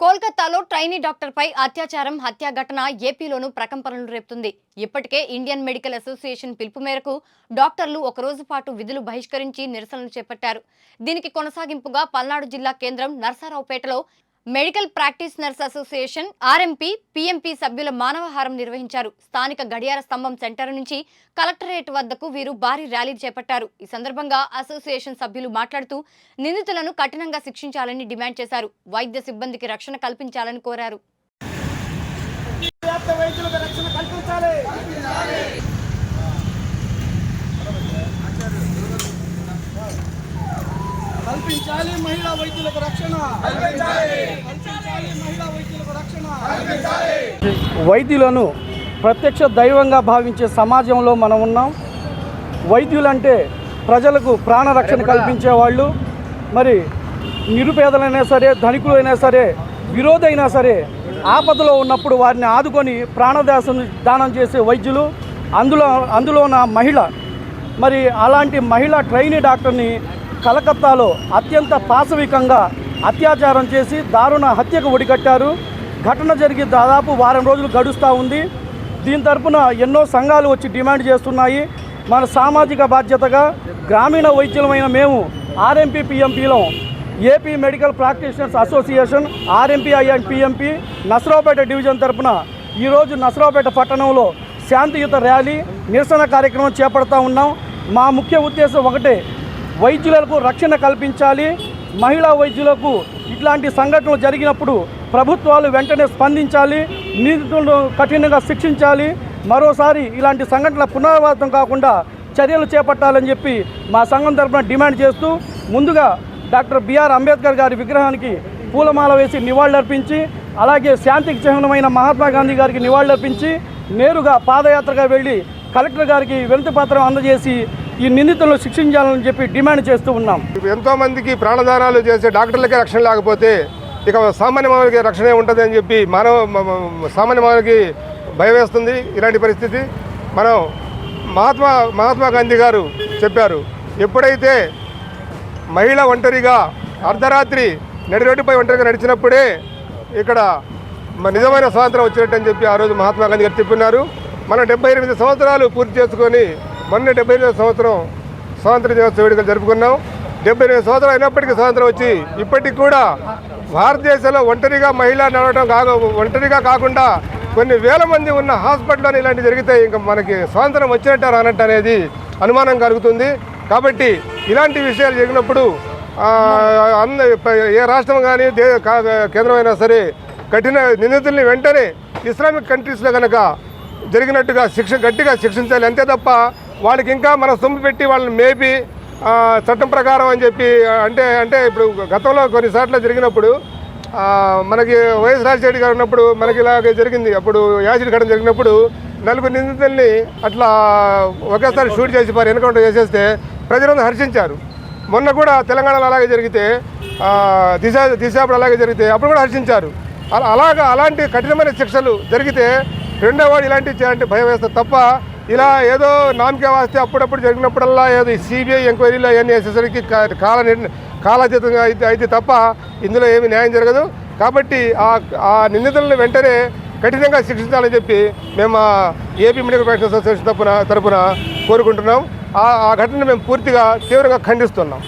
కోల్కతాలో ట్రైనీ డాక్టర్పై అత్యాచారం హత్య ఘటన ఏపీలోనూ ప్రకంపనలు రేపుతుంది. ఇప్పటికే ఇండియన్ మెడికల్ అసోసియేషన్ పిలుపు మేరకు డాక్టర్లు ఒక రోజు పాటు విధులు బహిష్కరించి నిరసనలు చేపట్టారు. దీనికి కొనసాగింపుగా పల్నాడు జిల్లా కేంద్రం నర్సారావుపేటలో medical practice nurse association RMP PMP సభ్యుల మానవహారం నిర్వహించారు. స్థానిక గడియార స్తంభం సెంటర్ నుంచి కలెక్టరేట్ వద్దకు వీరు భారీ ర్యాలీ చేపట్టారు. ఈ సందర్భంగా అసోసియేషన్ సభ్యులు మాట్లాడుతూ నిందితులను కఠినంగా శిక్షించాలని డిమాండ్ చేశారు. వైద్య సిబ్బందికి రక్షణ కల్పించాలని కోరారు. కల్పించాలి. మహిళా వైద్యులకు రక్షణ కల్పించాలి మహిళా వైద్యులకు రక్షణ వైద్యులను ప్రత్యక్ష దైవంగా భావించే సమాజంలో మనం ఉన్నాం. వైద్యులంటే ప్రజలకు ప్రాణరక్షణ కల్పించే వాళ్ళు. మరి నిరుపేదలైనా సరే ధనికులైనా సరే విరోధైనా సరే ఆపదలో ఉన్నప్పుడు వారిని ఆదుకొని ప్రాణదాసం దానం చేసే వైద్యులు. అందులో అందులో నా మహిళ మరి అలాంటి మహిళ ట్రైనీ డాక్టర్ని కలకత్తాలో అత్యంత పాశవికంగా అత్యాచారం చేసి దారుణ హత్యకు ఒడిగట్టారు. ఘటన జరిగి దాదాపు వారం రోజులు గడుస్తూ ఉంది. దీని తరపున ఎన్నో సంఘాలు వచ్చి డిమాండ్ చేస్తున్నాయి. మన సామాజిక బాధ్యతగా గ్రామీణ వైద్యులమైన మేము RMP పిఎంపీలో AP medical practitioners association RMP and PMP Narasaraopet division తరపున ఈరోజు నసరావుపేట పట్టణంలో శాంతియుత ర్యాలీ నిరసన కార్యక్రమం చేపడతా ఉన్నాం. మా ముఖ్య ఉద్దేశం ఒకటే వైద్యులకు రక్షణ కల్పించాలి. మహిళా వైద్యులకు ఇట్లాంటి సంఘటనలు జరిగినప్పుడు ప్రభుత్వాలు వెంటనే స్పందించాలి నిందితులను కఠినంగా శిక్షించాలి మరోసారి ఇలాంటి సంఘటనల పునరావృతం కాకుండా చర్యలు చేపట్టాలని చెప్పి మా సంఘం తరఫున డిమాండ్ చేస్తూ ముందుగా డాక్టర్ బిఆర్ అంబేద్కర్ గారి విగ్రహానికి పూలమాల వేసి నివాళులర్పించి అలాగే శాంతికి చిహ్నమైన మహాత్మా గాంధీ గారికి నివాళులర్పించి నేరుగా పాదయాత్రగా వెళ్ళి కలెక్టర్ గారికి వినతి పత్రం అందజేసి ఈ నిందితులను శిక్షించాలని చెప్పి డిమాండ్ చేస్తూ ఉన్నాం. ఎంతో మందికి ప్రాణదానాలు చేసే డాక్టర్లకే రక్షణ లేకపోతే ఇక సామాన్య మానవులకి రక్షణ ఉంటుంది అని చెప్పి మానవ సామాన్య మానవులకి భయం వేస్తుంది ఇలాంటి పరిస్థితి. మనం మహాత్మా మహాత్మా గాంధీ గారు చెప్పారు ఎప్పుడైతే మహిళ ఒంటరిగా అర్ధరాత్రి నడిరోడ్డుపై ఒంటరిగా నడిచినప్పుడే ఇక్కడ నిజమైన స్వాతంత్రం వచ్చినట్టు అని చెప్పి ఆ రోజు మహాత్మా గాంధీ గారు చెప్పినారు. మనం డెబ్బై ఎనిమిది సంవత్సరాలు పూర్తి చేసుకొని మొన్న డెబ్బై ఎనిమిది సంవత్సరం స్వాతంత్ర దినోత్సవ వేడుకలు జరుపుకున్నాం. డెబ్బై ఎనిమిది సంవత్సరాలు అయినప్పటికీ స్వాతంత్రం వచ్చి ఇప్పటికి కూడా భారతదేశంలో ఒంటరిగా మహిళ నడవడం కాక ఒంటరిగా కాకుండా కొన్ని వేల మంది ఉన్న హాస్పిటల్లో ఇలాంటి జరిగితే ఇంకా మనకి స్వాతంత్రం వచ్చినట్టు రానట్టు అనేది అనుమానం కలుగుతుంది. కాబట్టి ఇలాంటి విషయాలు జరిగినప్పుడు అన్న అంద ఏ రాష్ట్రం కానీ దే కేంద్రమైనా సరే కఠిన నిందితుల్ని వెంటనే ఇస్లామిక్ కంట్రీస్లో కనుక జరిగినట్టుగా శిక్ష గట్టిగా శిక్షించాలి. అంతే తప్ప వాళ్ళకి ఇంకా మన సొమ్ము పెట్టి వాళ్ళని మేపి చట్టం ప్రకారం అని చెప్పి అంటే అంటే ఇప్పుడు గతంలో కొన్నిసార్లు జరిగినప్పుడు మనకి వైఎస్ రాజశేఖర్ గారు ఉన్నప్పుడు మనకి ఇలాగ జరిగింది. అప్పుడు యాసిడ్ ఘటన జరిగినప్పుడు నలుగురు నిందితుల్ని అట్లా ఒకేసారి షూట్ చేసి వారు ఎన్కౌంటర్ చేసేస్తే ప్రజలందరూ హర్షించారు. మొన్న కూడా తెలంగాణలో అలాగే జరిగితే దిశ దిశాపుడు అలాగే జరిగితే అప్పుడు కూడా హర్షించారు. అలా అలాగా అలాంటి కఠినమైన శిక్షలు జరిగితే రెండో వాడు ఇలాంటివి చేయాలంటే భయం వేస్తుంది తప్ప ఇలా ఏదో నామకే వాస్తే అప్పుడప్పుడు జరిగినప్పుడల్లా ఏదో సిబిఐ ఎంక్వైరీలో అవన్నీ వేసేసరికి కాల కాలాతీతంగా అయితే అయితే తప్ప ఇందులో ఏమీ న్యాయం జరగదు. కాబట్టి ఆ ఆ నిందితులను వెంటనే కఠినంగా శిక్షించాలని చెప్పి మేము ఏపీ మెడికల్ ప్రొఫెషనల్ అసోసియేషన్ తరపున తరపున కోరుకుంటున్నాం. ఆ ఆ ఘటనను మేము పూర్తిగా తీవ్రంగా ఖండిస్తున్నాం.